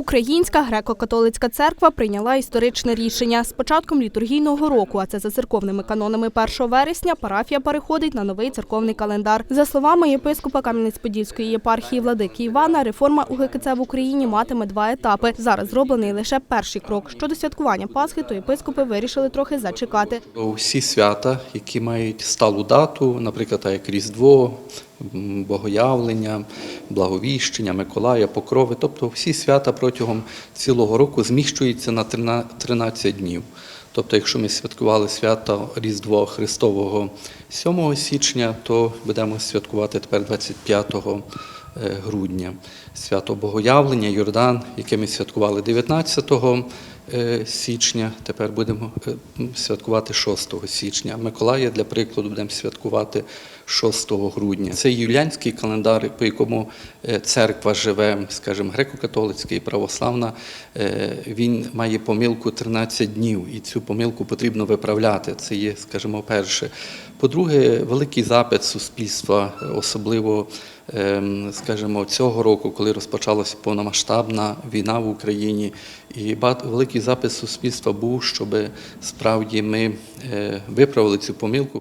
Українська греко-католицька церква прийняла історичне рішення. З початком літургійного року, а це за церковними канонами 1 вересня, парафія переходить на новий церковний календар. За словами єпископа Кам'янець-Подільської єпархії владики Івана, реформа УГКЦ в Україні матиме два етапи. Зараз зроблений лише перший крок. Щодо святкування Пасхи, то єпископи вирішили трохи зачекати. Всі свята, які мають сталу дату, наприклад, як Різдво, Богоявлення, Благовіщення, Миколая, Покрови, тобто всі свята протягом цілого року зміщуються на 13 13 днів. Тобто, якщо ми святкували свято Різдво Христового 7 січня, то будемо святкувати тепер 25 е, грудня. Свято Богоявлення, Йордан, яке ми святкували 19 е, січня, тепер будемо е, святкувати 6 січня. Миколая, для прикладу, будемо святкувати 6 грудня. Це юліанський календар, по якому е, церква живе, скажімо, греко-католицька і православна, е, він має помилку 13 днів, і цю помилку потрібно виправляти. Це є, скажімо, перше. По-друге, великий запит суспільства, особливо, скажімо, цього року, коли розпочалася повномасштабна війна в Україні, і великий запис суспільства був, щоб справді ми е, виправили цю помилку.